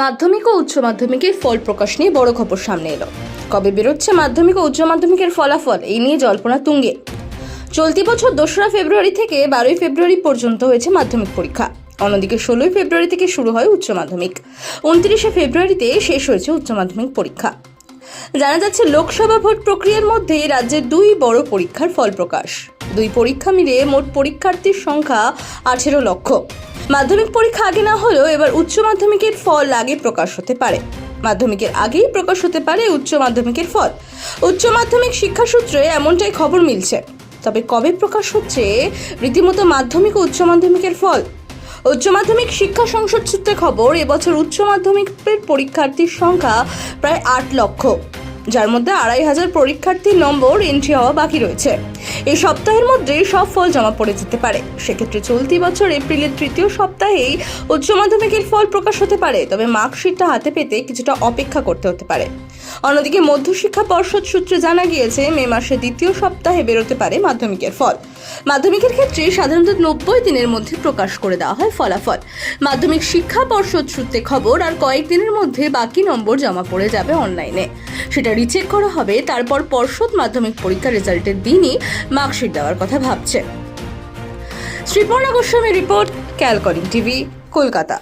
মাধ্যমিক ও উচ্চ মাধ্যমিকের ফল প্রকাশ নিয়ে বড় খবর সামনে এলো। কবে বেরোচ্ছে মাধ্যমিক ও উচ্চ মাধ্যমিকের ফলাফল? এই নিয়ে জল্পনা তুঙ্গে। চলতি বছর দোসরা ফেব্রুয়ারি থেকে বারোই ফেব্রুয়ারি পর্যন্ত হয়েছে মাধ্যমিক পরীক্ষা। অন্যদিকে ষোলোই ফেব্রুয়ারি থেকে শুরু হয় উচ্চ মাধ্যমিক। উনত্রিশে ফেব্রুয়ারিতে শেষ হয়েছে উচ্চ মাধ্যমিক পরীক্ষা। জানা যাচ্ছে, লোকসভা ভোট প্রক্রিয়ার মধ্যে রাজ্যের দুই বড় পরীক্ষার ফল প্রকাশ। দুই পরীক্ষা মিলে মোট পরীক্ষার্থীর সংখ্যা আঠেরো লক্ষ। মাধ্যমিক পরীক্ষা আগে না হলেও এবার উচ্চ মাধ্যমিকের ফল আগে প্রকাশ হতে পারে। মাধ্যমিকের আগেই প্রকাশ হতে পারে উচ্চ মাধ্যমিকের ফল। উচ্চ মাধ্যমিক শিক্ষা সূত্রে এমনটাই খবর মিলছে। তবে কবে প্রকাশ হচ্ছে রীতিমতো মাধ্যমিক ও উচ্চ মাধ্যমিকের ফল? উচ্চ মাধ্যমিক শিক্ষা সংসদ সূত্রে খবর, এবছর উচ্চ মাধ্যমিকের পরীক্ষার্থীর সংখ্যা প্রায় আট লক্ষ। যার মধ্যে আড়াই হাজার পরীক্ষার্থীর নম্বর এন্ট্রি হওয়া বাকি রয়েছে। এই সপ্তাহের মধ্যে সব ফল জমা পড়ে যেতে পারে। সেক্ষেত্রে চলতি বছর এপ্রিলের তৃতীয় সপ্তাহেই উচ্চ মাধ্যমিকের ফল প্রকাশ হতে পারে, তবে মার্কশিটটা হাতে পেতে কিছুটা অপেক্ষা করতে হতে পারে। অন্যদিকে মধ্যশিক্ষা পর্ষদ সূত্রে জানা গিয়েছে, মে মাসের দ্বিতীয় সপ্তাহে বেরোতে পারে মাধ্যমিকের ফল। মাধ্যমিকের ক্ষেত্রে সাধারণত নব্বই দিনের মধ্যে প্রকাশ করে দেওয়া হয় ফলাফল। মাধ্যমিক শিক্ষা পর্ষদ সূত্রে খবর, আর কয়েকদিনের মধ্যে বাকি নম্বর জমা পড়ে যাবে অনলাইনে। সেটা রিচেক করা হবে, তারপর পর্ষদ মাধ্যমিক পরীক্ষার রেজাল্টের দিনই মার্কশিট দেওয়ার কথা ভাবছে। শ্রীপর্ণা গোস্বামী রিপোর্ট ক্যালকলিং টিভি, কলকাতা।